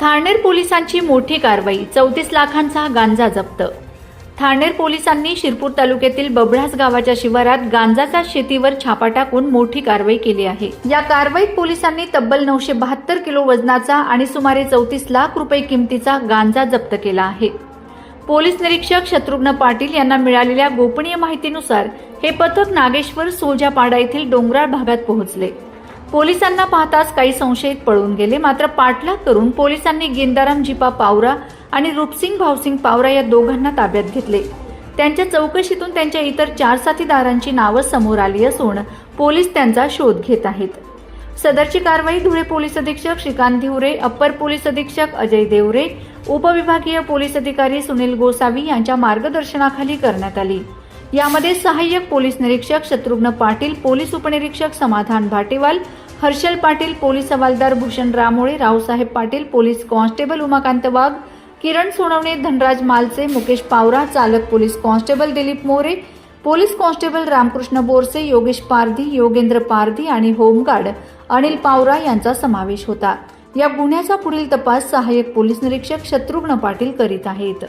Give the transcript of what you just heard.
ठाणेर पोलिसांची मोठी कारवाई चौतीस लाखांचा गांजा जप्त. ठाणेर पोलिसांनी शिरपूर तालुक्यातील बबळास गावाच्या शिवारात गांजाचा शेतीवर छापा टाकून मोठी कारवाई केली आहे. या कारवाईत पोलिसांनी तब्बल नऊशे बहात्तर किलो वजनाचा आणि सुमारे चौतीस लाख रुपये किमतीचा गांजा जप्त केला आहे. पोलीस निरीक्षक शत्रुघ्न पाटील यांना मिळालेल्या गोपनीय माहितीनुसार हे पथक नागेश्वर सोजापाडा येथील डोंगराळ भागात पोहोचले. पोलिसांना पाहताच काही संशयित पळून गेले. मात्र पाठलाग करून पोलिसांनी गेंदाराम जिपा पावरा आणि रूपसिंग भावसिंग पावरा या दोघांना ताब्यात घेतले. त्यांच्या चौकशीतून त्यांच्या इतर चार साथीदारांची नावं समोर आली असून पोलीस त्यांचा शोध घेत आहेत. सदरची कारवाई धुळे पोलीस अधीक्षक श्रीकांत धिवरे अप्पर पोलीस अधीक्षक अजय देवरे उपविभागीय पोलीस अधिकारी सुनील गोसावी यांच्या मार्गदर्शनाखाली करण्यात आली. यामध्ये सहाय्यक पोलीस निरीक्षक शत्रुघ्न पाटील पोलीस उपनिरीक्षक समाधान भाटेवाल हर्षल पाटील पोलीस हवालदार भूषण रामोळे रावसाहेब पाटील पोलीस कॉन्स्टेबल उमाकांत वाघ किरण सोनवणे धनराज मालचे मुकेश पावरा चालक police constable Dilip More police constable Ramkrishna Borse Yogesh Pardhi Yogendra Pardhi आणि होमगार्ड अनिल पावरा यांचा समावेश होता. या गुन्ह्याचा पुढील तपास सहाय्यक पोलीस निरीक्षक शत्रुघ्न पाटील करीत आहेत.